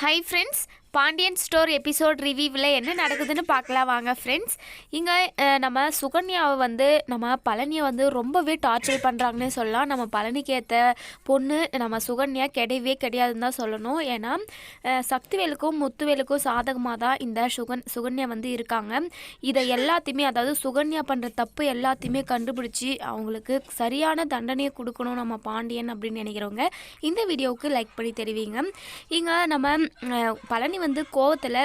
Hi friends Pandian store episode ரிவ்யூவில் என்ன நடக்குதுன்னு பார்க்கலாம். வாங்க ஃப்ரெண்ட்ஸ் இங்கே நம்ம சுகன்யாவை வந்து நம்ம பழனியை வந்து ரொம்பவே டார்ச்சர் பண்ணுறாங்கன்னே சொல்லலாம். நம்ம பழனிக்கு ஏற்ற பொண்ணு நம்ம சுகன்யா கிடையவே கிடையாதுன்னு தான் சொல்லணும். ஏன்னா சக்திவேலுக்கும் முத்துவேலுக்கும் சாதகமாக தான் இந்த சுகன் சுகன்யா வந்து இருக்காங்க. இதை எல்லாத்தையுமே அதாவது சுகன்யா பண்ணுற தப்பு எல்லாத்தையுமே கண்டுபிடிச்சி அவங்களுக்கு சரியான தண்டனையை கொடுக்கணும் நம்ம பாண்டியன் அப்படின்னு நினைக்கிறவங்க இந்த வீடியோவுக்கு லைக் பண்ணி தெரிவிங்க. இங்கே நம்ம பழனி வந்து கோவத்தில்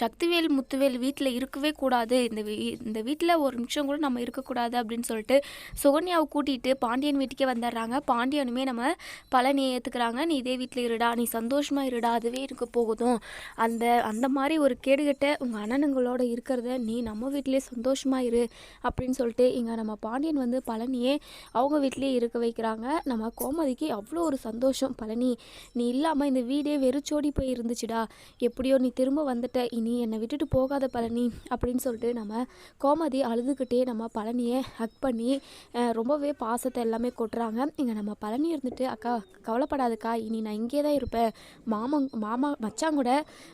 சக்திவேல் முத்துவேல் வீட்டில் இருக்கவே கூடாது. இந்த வீ இந்த வீட்டில் ஒரு நிமிஷம் கூட நம்ம இருக்கக்கூடாது அப்படின்னு சொல்லிட்டு சுகன்யாவை கூட்டிகிட்டு பாண்டியன் வீட்டுக்கே வந்துடுறாங்க. பாண்டியனுமே நம்ம பழனியை ஏற்றுக்கிறாங்க நீ இதே வீட்டில் இருடா நீ சந்தோஷமாக இருடா அதுவே எனக்கு போகுதும் அந்த அந்த மாதிரி ஒரு கேடுகட்ட உங்கள் அண்ணனுங்களோட இருக்கிறத நீ நம்ம வீட்டிலே சந்தோஷமாக இரு அப்படின்னு சொல்லிட்டு இங்கே நம்ம பாண்டியன் வந்து பழனியே அவங்க வீட்டிலே இருக்க வைக்கிறாங்க. நம்ம கோமதிக்கு அவ்வளோ ஒரு சந்தோஷம். பழனி நீ இல்லாமல் இந்த வீடே வெறிச்சோடி போய் இருந்துச்சுடா எப்படியோ நீ திரும்ப வந்துட்ட இனி என்னை விட்டுட்டு போகாத பழனி அப்படின்னு சொல்லிட்டு நம்ம கோமதி அழுதுகிட்டே நம்ம பழனியை ஹக் பண்ணி ரொம்பவே பாசத்தை எல்லாமே கொட்டுறாங்க. இங்கே நம்ம பழனி இருந்துட்டு அக்கா கவலைப்படாதுக்கா இனி நான் இங்கே தான் இருப்பேன். மாமன் மாமா மச்சான் கூட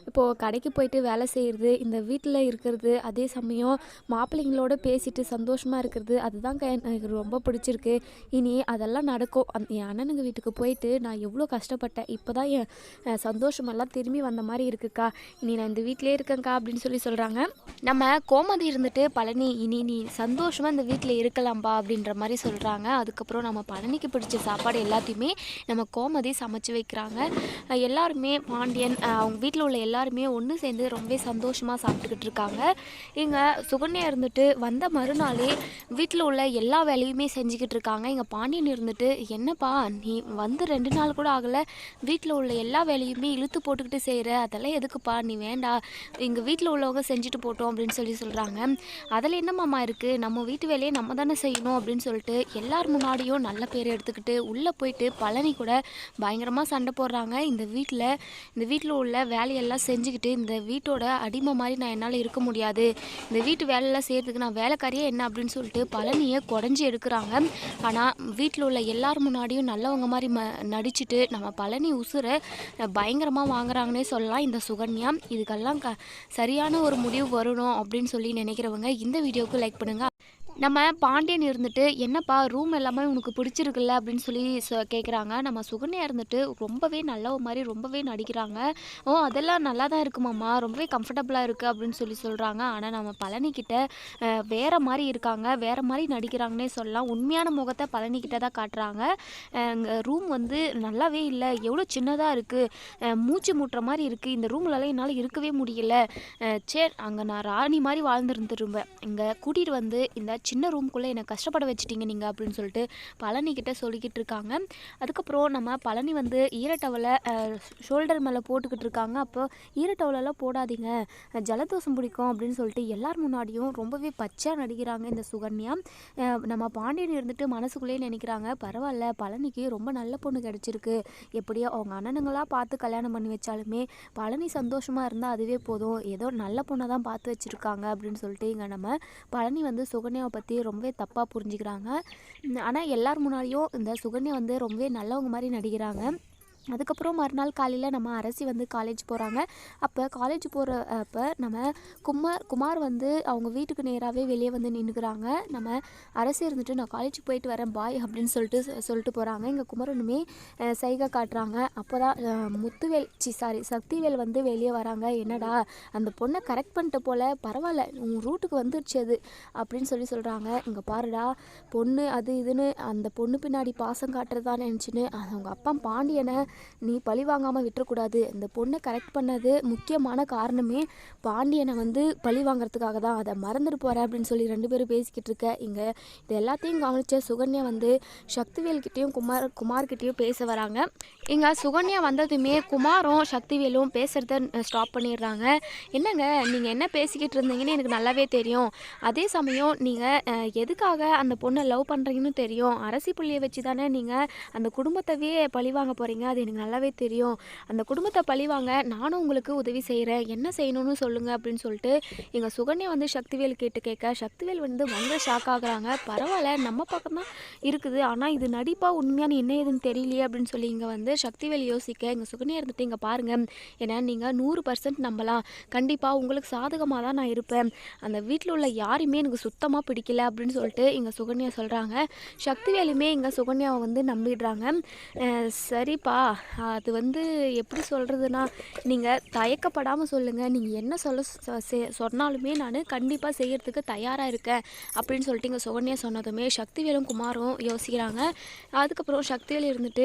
இப்போது கடைக்கு போயிட்டு வேலை செய்கிறது இந்த வீட்டில் இருக்கிறது அதே சமயம் மாப்பிள்ளைங்களோட பேசிட்டு சந்தோஷமாக இருக்கிறது அதுதான் எனக்கு ரொம்ப பிடிச்சிருக்கு. இனி அதெல்லாம் நடக்கும். அந் என் அண்ணனுங்க வீட்டுக்கு போயிட்டு நான் எவ்வளோ கஷ்டப்பட்டேன். இப்போ தான் என் சந்தோஷமெல்லாம் திரும்பி வந்த மாதிரி இருக்குக்கா. இனி நான் இந்த வீட்டிலே இருக்கேங்க்கா அப்படின்னு சொல்லி சொல்கிறாங்க நம்ம கோமதி இருந்துட்டு பழனி இனி நீ சந்தோஷமாக இந்த வீட்டில் இருக்கலாம்பா அப்படின்ற மாதிரி சொல்கிறாங்க அதுக்கப்புறம் நம்ம பழனிக்கு பிடிச்ச சாப்பாடு எல்லாத்தையுமே நம்ம கோமதி சமைச்சு வைக்கிறாங்க. எல்லாருமே பாண்டியன் அவங்க வீட்டில் உள்ள எல்லாருமே ஒன்று சேர்ந்து ரொம்பவே சந்தோஷமாக சாப்பிட்டுக்கிட்டு இருக்காங்க. இங்கே சுகன்யா இருந்துட்டு வந்த மறுநாளே வீட்டில் உள்ள எல்லா வேலையுமே செஞ்சுக்கிட்டு இருக்காங்க. இங்கே பாண்டியன் இருந்துட்டு என்னப்பா நீ வந்து ரெண்டு நாள் கூட ஆகலை. வீட்டில் உள்ள எல்லா வேலையுமே இழுத்து போட்டுக்கிட்டு செய்கிற அதெல்லாம் எதுக்குப்பா? நீ வேண்டா. எங்கள் வீட்டில் உள்ளவங்க செஞ்சுட்டு போட்டோம் அப்படின்னு சொல்லி சொல்கிறாங்க அதில் என்னம்மாமா இருக்குது நம்ம வீட்டு வேலையை நம்ம தானே செய்யணும் அப்படின்னு சொல்லிட்டு எல்லார் முன்னாடியும் நல்ல பேர் எடுத்துக்கிட்டு உள்ளே போயிட்டு பழனி கூட பயங்கரமாக சண்டை போடுறாங்க. இந்த வீட்டில் இந்த வீட்டில் உள்ள வேலையெல்லாம் செஞ்சுக்கிட்டு இந்த வீட்டோட அடிமை மாதிரி நான் என்னால் இருக்க முடியாது. இந்த வீட்டு வேலையெல்லாம் செய்கிறதுக்கு நான் வேலைக்காரியே என்ன அப்படின்னு சொல்லிட்டு பழனியை குடஞ்சி எடுக்கிறாங்க. ஆனால் வீட்டில் உள்ள எல்லார் முன்னாடியும் நல்லவங்க மாதிரி ம நடிச்சுட்டு நம்ம பழனி உசுரை பயங்கரமாக வாங்குறாங்கன்னே சொல்லலாம். இந்த சுகன்யா இதுக்கெல்லாம் க சரியான ஒரு முடிவு வரணும் அப்படின்னு சொல்லி நினைக்கிறவங்க இந்த வீடியோவுக்கு லைக் பண்ணுங்கள் நம்ம பாண்டியன் இருந்துட்டு என்னப்பா ரூம் எல்லாமே உனக்கு பிடிச்சிருக்குல்ல? அப்படின்னு சொல்லி கேட்குறாங்க நம்ம சுகன்யா இருந்துட்டு ரொம்பவே நல்ல மாதிரி ரொம்பவே நடிக்கிறாங்க. ஓ அதெல்லாம் நல்லா தான் இருக்குமாம்மா ரொம்பவே கம்ஃபர்டபுளாக இருக்குது அப்படின்னு சொல்லி சொல்கிறாங்க ஆனால் நம்ம பழனிக்கிட்ட வேறு மாதிரி இருக்காங்க. வேறு மாதிரி நடிக்கிறாங்கன்னே சொல்லலாம். உண்மையான முகத்தை பழனிக்கிட்ட தான் காட்டுறாங்க. ரூம் வந்து நல்லாவே இல்லை. எவ்வளோ சின்னதாக இருக்குது மூச்சு மூட்டுற மாதிரி இருக்குது இந்த ரூம்லலாம் என்னால் இருக்கவே முடியல. சே சரி அங்கே நான் ராணி மாதிரி வாழ்ந்துருந்துருவேன். இங்கே கூட்டிகிட்டு வந்து இந்த சின்ன ரூம்குள்ளே என்னை கஷ்டப்பட வச்சிட்டீங்க நீங்கள் அப்படின்னு சொல்லிட்டு பழனிக்கிட்ட சொல்லிக்கிட்டு இருக்காங்க. அதுக்கப்புறம் நம்ம பழனி வந்து ஈரட்டவலை ஷோல்டர் மேலே போட்டுக்கிட்டு இருக்காங்க. அப்போ ஈரட்டவலெல்லாம் போடாதீங்க. ஜலதோஷம் பிடிக்கும் அப்படின்னு சொல்லிட்டு எல்லார் முன்னாடியும் ரொம்பவே பச்சையாக நடிக்கிறாங்க இந்த சுகன்யா. நம்ம பாண்டியன் இருந்துட்டு மனசுக்குள்ளேயே நினைக்கிறாங்க பரவாயில்ல பழனிக்கு ரொம்ப நல்ல பொண்ணு கிடச்சிருக்கு. எப்படியோ அவங்க அண்ணனுங்களாக பார்த்து கல்யாணம் பண்ணி வச்சாலுமே பழனி சந்தோஷமாக இருந்தால் அதுவே போதும். ஏதோ நல்ல பொண்ணை தான் பார்த்து வச்சுருக்காங்க அப்படின்னு சொல்லிட்டு இங்கே நம்ம பழனி வந்து சுகன்யாவை பற்றி பற்றி ரொம்பவே தப்பாக புரிஞ்சுக்கிறாங்க. ஆனால் எல்லார் முன்னாடியும் இந்த சுகன்யா வந்து ரொம்பவே நல்லவங்க மாதிரி நடிக்கிறாங்க. அதுக்கப்புறம் மறுநாள் காலையில் நம்ம அரசி வந்து காலேஜ் போகிறாங்க அப்போ காலேஜ் போகிற அப்போ நம்ம குமார் குமார் வந்து அவங்க வீட்டுக்கு நேராகவே வெளியே வந்து நின்றுக்கிறாங்க நம்ம அரசி இருந்துட்டு நான் காலேஜ் போயிட்டு வரேன் பாய் அப்படின்னு சொல்லிட்டு சொல்லிட்டு போகிறாங்க இங்கே குமரனுமே சைகை காட்டுறாங்க. அப்போ தான் முத்துவேல் சி சாரி சக்திவேல் வந்து வெளியே வராங்க. என்னடா அந்த பொண்ணை கரெக்ட் பண்ணிட்ட போல பரவாயில்ல உன் ரூட்டுக்கு வந்துருச்சு அது அப்படின்னு சொல்லி சொல்கிறாங்க இங்கே பாருடா பொண்ணு அது இதுன்னு அந்த பொண்ணு பின்னாடி பாசம் காட்டுறதா நினச்சின்னு அவங்க அப்பா பாண்டியனை நீ பழி வாங்காமல் விட்டுறக்கூடாது. இந்த பொண்ணை கரெக்ட் பண்ணது முக்கியமான காரணமே பாண்டியனை வந்து பழி வாங்குறதுக்காக தான். அதை மறந்துட்டு போகிறேன் அப்படின்னு சொல்லி ரெண்டு பேரும் பேசிக்கிட்டு இருக்க. இங்கே இது எல்லாத்தையும் கவனித்த சுகன்யா வந்து சக்திவேல்கிட்டையும் குமார் குமார்கிட்டையும் பேச வராங்க. இங்கே சுகன்யா வந்ததுமே குமாரும் சக்திவேலும் பேசுகிறத ஸ்டாப் பண்ணிடுறாங்க. என்னங்க நீங்கள் என்ன பேசிக்கிட்டு இருந்தீங்கன்னு எனக்கு நல்லாவே தெரியும். அதே சமயம் நீங்கள் எதுக்காக அந்த பொண்ணை லவ் பண்ணுறீங்கன்னு தெரியும். அரசி புள்ளியை வச்சு தானே நீங்கள் அந்த குடும்பத்தவே பழி வாங்க போகிறீங்க அது அது எனக்கு நல்லாவே தெரியும். அந்த குடும்பத்தை பழிவாங்க நானும் உங்களுக்கு உதவி செய்கிறேன் என்ன செய்யணும்னு சொல்லுங்கள் அப்படின்னு சொல்லிட்டு எங்கள் சுகன்யா வந்து சக்திவேல் கேட்டு கேட்க சக்திவேல் வந்து பயங்கர ஷாக் ஆகுறாங்க. பரவாயில்ல நம்ம பக்கம் தான் இருக்குது. ஆனால் இது நடிப்பாக உண்மையான என்ன ஏதுன்னு தெரியலையே அப்படின்னு சொல்லி இங்கே வந்து சக்திவேல் யோசிக்க எங்கள் சுகன்யா இருந்துட்டு இங்கே பாருங்கள் ஏன்னா நீங்கள் நூறு பர்சன்ட் நம்பலாம். கண்டிப்பாக உங்களுக்கு சாதகமாக தான் நான் இருப்பேன். அந்த வீட்டில் உள்ள யாரையுமே எனக்கு சுத்தமாக பிடிக்கல அப்படின்னு சொல்லிட்டு எங்கள் சுகன்யா சொல்கிறாங்க சக்திவேலுமே எங்கள் சுகன்யாவை வந்து நம்பிடுறாங்க. சரிப்பா அது வந்து எப்படி சொல்கிறதுனா நீங்கள் தயக்கப்படாமல் சொல்லுங்கள் நீங்கள் என்ன சொல்ல சொன்னாலுமே நான் கண்டிப்பாக செய்கிறதுக்கு தயாராக இருக்கேன் அப்படின்னு சொல்லிட்டு இங்கே சுகன்யா சொன்னதுமே சக்திவேலும் குமாரும் யோசிக்கிறாங்க. அதுக்கப்புறம் சக்திவேல் இருந்துட்டு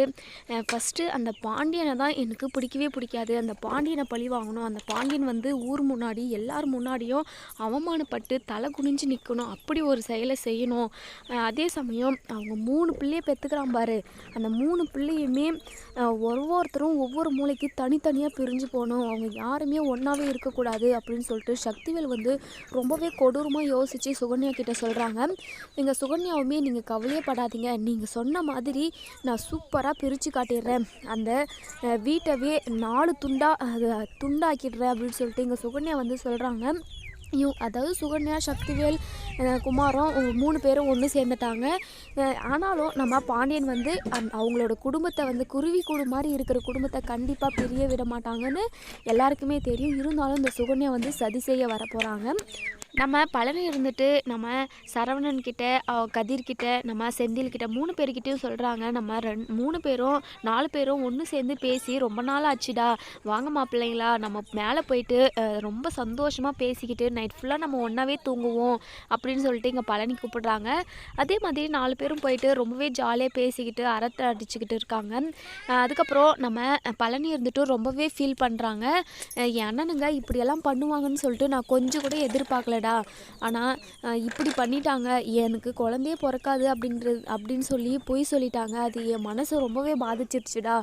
ஃபஸ்ட்டு அந்த பாண்டியனை தான் எனக்கு பிடிக்கவே பிடிக்காது. அந்த பாண்டியனை பழி வாங்கணும். அந்த பாண்டியன் வந்து ஊர் முன்னாடி எல்லார் முன்னாடியும் அவமானப்பட்டு தலை குனிஞ்சு நிற்கணும் அப்படி ஒரு செயலை செய்யணும். அதே சமயம் அவங்க மூணு பிள்ளையை பெற்றுக்கிறான் பாரு. அந்த மூணு பிள்ளையுமே ஒரு ஒவ்வொருத்தரும் ஒவ்வொரு மூளைக்கு தனித்தனியாக பிரிஞ்சு போகணும். அவங்க யாருமே ஒன்றாவே இருக்கக்கூடாது அப்படின்னு சொல்லிட்டு சக்திவேல் வந்து ரொம்பவே கொடூரமாக யோசித்து சுகன்யா கிட்டே சொல்கிறாங்க எங்கள் சுகன்யாவுமே நீங்கள் கவலையே படாதீங்க. நீங்கள் சொன்ன மாதிரி நான் சூப்பராக பிரித்து காட்டிடுறேன். அந்த வீட்டவே நாலு துண்டா அது துண்டாக்கிடுறேன் அப்படின்னு சொல்லிட்டு எங்கள் சுகன்யா வந்து சொல்கிறாங்க இவ் அதாவது சுகன்யா சக்திவேல் குமாரம் மூணு பேரும் ஒன்று சேர்ந்துட்டாங்க. ஆனாலும் நம்ம பாண்டியன் வந்து அந் அவங்களோட குடும்பத்தை வந்து குருவி கூடு மாதிரி இருக்கிற குடும்பத்தை கண்டிப்பாக பிரிய விட மாட்டாங்கன்னு எல்லாருக்குமே தெரியும். இருந்தாலும் இந்த சுகன்யா வந்து சதி செய்ய வர போகிறாங்க நம்ம பழனி இருந்துட்டு நம்ம சரவணன் கிட்ட அவ நம்ம செந்தில் கிட்ட மூணு பேர்கிட்டயும் சொல்கிறாங்க நம்ம ரெண் மூணு பேரும் நாலு பேரும் ஒன்று சேர்ந்து பேசி ரொம்ப நாள் ஆச்சுடா. வாங்க மாப்பிள்ளைங்களா நம்ம மேலே போயிட்டு ரொம்ப சந்தோஷமாக பேசிக்கிட்டு நைட் ஃபுல்லாக நம்ம ஒன்றாவே தூங்குவோம் அப்படின்னு சொல்லிட்டு இங்கே பழனி கூப்பிடுறாங்க. அதே மாதிரி நாலு பேரும் போயிட்டு ரொம்பவே ஜாலியாக பேசிக்கிட்டு அரட்டை அடிச்சுக்கிட்டு இருக்காங்க. அதுக்கப்புறம் நம்ம பழனி இருந்துட்டு ரொம்பவே ஃபீல் பண்ணுறாங்க என் அண்ணனுங்க இப்படியெல்லாம் பண்ணுவாங்கன்னு சொல்லிட்டு நான் கொஞ்சம் கூட எதிர்பார்க்கலடா. ஆனால் இப்படி பண்ணிட்டாங்க. எனக்கு குழந்தையே பிறக்காது அப்படின்றது அப்படின்னு சொல்லி பொய் சொல்லிட்டாங்க. அது என் மனசை ரொம்பவே பாதிச்சிருச்சுடா.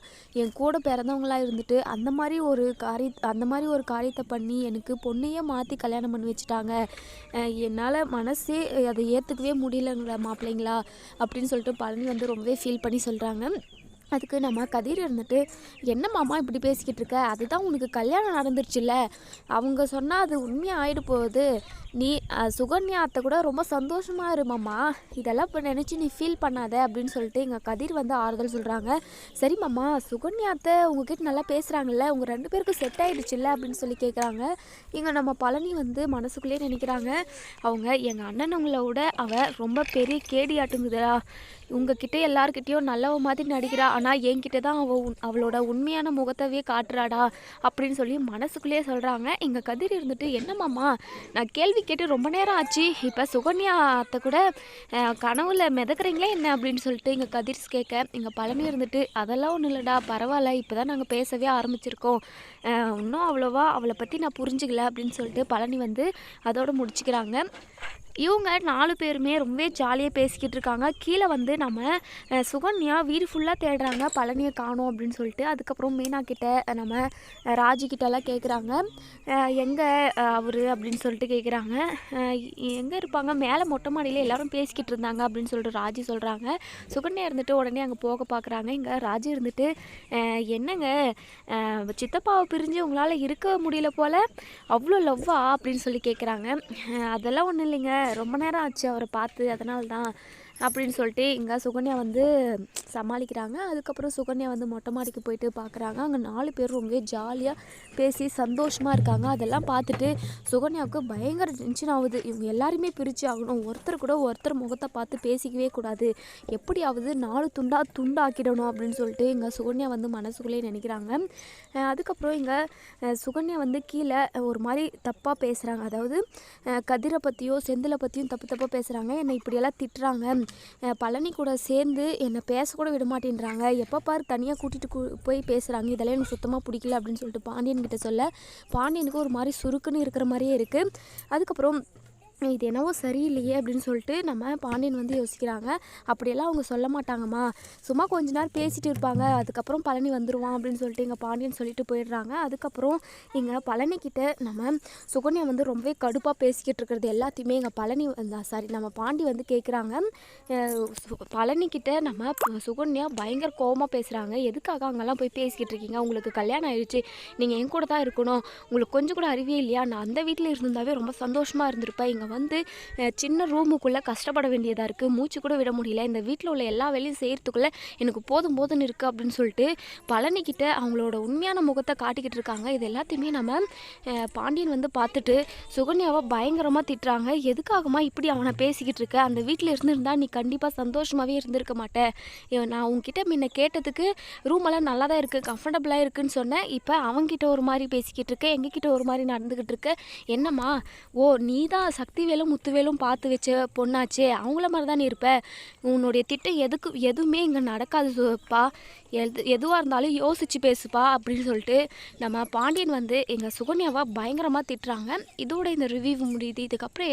என் கூட பிறந்தவங்களா இருந்துட்டு அந்த மாதிரி ஒரு காரிய அந்த மாதிரி ஒரு காரியத்தை பண்ணி எனக்கு பொண்ணையே மாற்றி கல்யாணம் பண்ணி வச்சுட்டாங்க. என்னால் மனசே அதை ஏற்றுக்கவே முடியலங்களா மாப்பிள்ளைங்களா அப்படின்னு சொல்லிட்டு பழனி வந்து ரொம்பவே ஃபீல் பண்ணி சொல்கிறாங்க அதுக்கு நம்ம கதிர் இருந்துட்டு என்ன மாமா இப்படி பேசிக்கிட்டு இருக்க? அதுதான் உனக்கு கல்யாணம் நடந்துருச்சுல்ல. அவங்க சொன்னால் அது உண்மையாக ஆகிடு போகுது. நீ அஹ், சுகன்யா அத்தை கூட ரொம்ப சந்தோஷமாக இரு மாமா. இதெல்லாம் இப்போ நினச்சி நீ ஃபீல் பண்ணாத அப்படின்னு சொல்லிட்டு எங்கள் கதிர் வந்து ஆறுதல் சொல்கிறாங்க சரி மாமா சுகன்யா அத்தை உங்ககிட்ட நல்லா பேசுகிறாங்கல்ல உங்கள் ரெண்டு பேருக்கும் செட் ஆகிடுச்சுல்ல அப்படின்னு சொல்லி கேட்குறாங்க இங்கே நம்ம பழனி வந்து மனசுக்குள்ளேயே நினைக்கிறாங்க. அவங்க எங்கள் அண்ணனுங்களை விட அவ ரொம்ப பெரிய கேடி ஆட்டுங்குதா உங்ககிட்ட எல்லாருக்கிட்டேயும் நல்லவ மாதிரி நடிக்கிறா. ஆனால் என்கிட்ட தான் அவள் உன் அவளோட உண்மையான முகத்தவே காட்டுறாடா அப்படின்னு சொல்லி மனசுக்குள்ளேயே சொல்கிறாங்க எங்கள் கதிர் இருந்துட்டு என்னம்மாம்மா நான் கேள்வி கேட்டு ரொம்ப நேரம் ஆச்சு. இப்போ சுகன்யா அத்தை கூட கனவுல மிதக்குறீங்களே என்ன? அப்படின்னு சொல்லிட்டு எங்கள் கதிர்ஸ் கேட்க எங்கள் பழனி இருந்துட்டு அதெல்லாம் ஒன்றும் இல்லைடா பரவாயில்ல. இப்போ தான் நாங்கள் பேசவே ஆரம்பிச்சிருக்கோம். இன்னும் அவ்வளோவா அவளை பற்றி நான் புரிஞ்சுக்கல. அப்படின்னு சொல்லிட்டு பழனி வந்து அதோட முடிச்சுக்கிறாங்க. இவங்க நாலு பேருமே ரொம்பவே ஜாலியாக பேசிக்கிட்டு இருக்காங்க. கீழே வந்து நம்ம சுகன்யா வீடு ஃபுல்லாக தேடுறாங்க. பழனியை காணோம் அப்படின்னு சொல்லிட்டு. அதுக்கப்புறம் மீனா கிட்ட நம்ம அஹ், கேட்குறாங்க எங்கே அவர் அப்படின்னு சொல்லிட்டு கேட்குறாங்க எங்கே இருப்பாங்க? மேலே மொட்டை மாடியில் எல்லாரும் பேசிக்கிட்டு இருந்தாங்க அப்படின்னு சொல்லிட்டு ராஜி சொல்கிறாங்க சுகன்யா இருந்துட்டு உடனே அங்கே போக பார்க்குறாங்க இங்கே ராஜி இருந்துட்டு என்னங்க சித்தப்பாவை பிரிஞ்சு உங்களால் இருக்க முடியல போல். அவ்வளோ லவ்வா அப்படின்னு சொல்லி கேட்குறாங்க அதெல்லாம் ஒன்றும் இல்லைங்க. ரொம்ப நேரம் ஆச்சு அவரை பார்த்து அதனால தான் அப்படின்னு சொல்லிட்டு இங்கே சுகன்யா வந்து சமாளிக்கிறாங்க. அதுக்கப்புறம் சுகன்யா வந்து மொட்டை மாடிக்கு போயிட்டு பார்க்குறாங்க அங்கே நாலு பேர் ரொம்பவே ஜாலியாக பேசி சந்தோஷமாக இருக்காங்க. அதெல்லாம் பார்த்துட்டு சுகன்யாவுக்கு பயங்கர டென்ஷன் ஆகுது. இவங்க எல்லாருமே பிரித்து ஆகணும். ஒருத்தர் கூட ஒருத்தர் முகத்தை பார்த்து பேசிக்கவே கூடாது. எப்படியாவது நாலு துண்டா துண்டாக்கிடணும் அப்படின்னு சொல்லிட்டு இங்கே சுகன்யா வந்து மனசுக்குள்ளே நினைக்கிறாங்க. அதுக்கப்புறம் இங்கே சுகன்யா வந்து கீழே ஒரு மாதிரி தப்பாக பேசுகிறாங்க அதாவது கதிரை பற்றியோ செந்திலை பற்றியும் தப்பு தப்பாக பேசுகிறாங்க என்னை இப்படியெல்லாம் திட்டுறாங்க. பழனி கூட சேர்ந்து என்னை பேசக்கூட விட மாட்டேன்றாங்க. எப்போ பார் தனியாக கூட்டிகிட்டு போய் பேசுகிறாங்க இதெல்லாம் எனக்கு சுத்தமாக பிடிக்கல அப்படின்னு சொல்லிட்டு பாண்டியன் கிட்ட சொல்ல பாண்டியனுக்கு ஒரு மாதிரி சுருக்குன்னு இருக்கிற மாதிரியே இருக்குது அதுக்கப்புறம் இது என்னவோ சரியில்லையே அப்படின்னு சொல்லிட்டு நம்ம பாண்டியன் வந்து யோசிக்கிறாங்க. அப்படியெல்லாம் அவங்க சொல்ல மாட்டாங்கம்மா. சும்மா கொஞ்ச நேரம் பேசிட்டு இருப்பாங்க. அதுக்கப்புறம் பழனி வந்துடுவான் அப்படின்னு சொல்லிட்டு எங்கள் பாண்டியன் சொல்லிட்டு போயிடுறாங்க. அதுக்கப்புறம் இங்கே பழனிக்கிட்ட நம்ம சுகன்யா வந்து ரொம்பவே கடுப்பாக பேசிக்கிட்டு இருக்கிறது எல்லாத்தையுமே எங்கள் பழனி சாரி நம்ம பாண்டி வந்து கேட்குறாங்க பழனிக்கிட்ட நம்ம சுகன்யா பயங்கர கோவமாக பேசுகிறாங்க எதுக்காக அங்கெல்லாம் போய் பேசிக்கிட்டு இருக்கீங்க? உங்களுக்கு கல்யாணம் ஆயிடுச்சு நீங்கள் என் கூட தான் இருக்கணும். உங்களுக்கு கொஞ்சம் கூட அறிவே இல்லையா? நான் அந்த வீட்டில் இருந்திருந்தாவே ரொம்ப சந்தோஷமாக இருந்திருப்பேன். இங்கே வந்து சின்ன ரூமுக்குள்ளே கஷ்டப்பட வேண்டியதாக இருக்குது மூச்சு கூட விட முடியல. இந்த வீட்டில் உள்ள எல்லா வேலையும் செய்கிறதுக்குள்ளே எனக்கு போதும் போதும்னு இருக்குது அப்படின்னு சொல்லிட்டு பழனிக்கிட்ட அவங்களோட உண்மையான முகத்தை காட்டிக்கிட்டு இருக்காங்க. இது எல்லாத்தையுமே நம்ம பாண்டியன் வந்து பார்த்துட்டு சுகன்யாவை பயங்கரமாக திட்டுறாங்க. எதுக்காகமா இப்படி அவனை பேசிக்கிட்டு இருக்க? அந்த வீட்டில் இருந்திருந்தா நீ கண்டிப்பாக சந்தோஷமாகவே இருந்திருக்க மாட்டேன் நான் உங்ககிட்ட முன்ன கேட்டதுக்கு ரூமெல்லாம் நல்லா தான் இருக்குது கம்ஃபர்டபுளாக இருக்குன்னு சொன்னேன். இப்போ அவங்ககிட்ட ஒரு மாதிரி பேசிக்கிட்டு இருக்கேன் எங்ககிட்ட ஒரு மாதிரி நடந்துக்கிட்டு இருக்க. என்னம்மா? ஓ நீ தான் சக்திவேலும் முத்துவேலும் பார்த்து வச்ச பொண்ணாச்சே அவங்கள மாதிரி தானே இருப்ப? உன்னுடைய திட்டம் எதுக்கு எதுவுமே இங்கே நடக்காது சுப்பா எது எதுவாக இருந்தாலும் யோசிச்சு பேசுப்பா அப்படின்னு சொல்லிட்டு நம்ம பாண்டியன் வந்து எங்கள் சுகன்யாவை பயங்கரமாக திட்டுறாங்க. இதோட இந்த ரிவ்யூ முடியுது. இதுக்கப்புறம் என்ன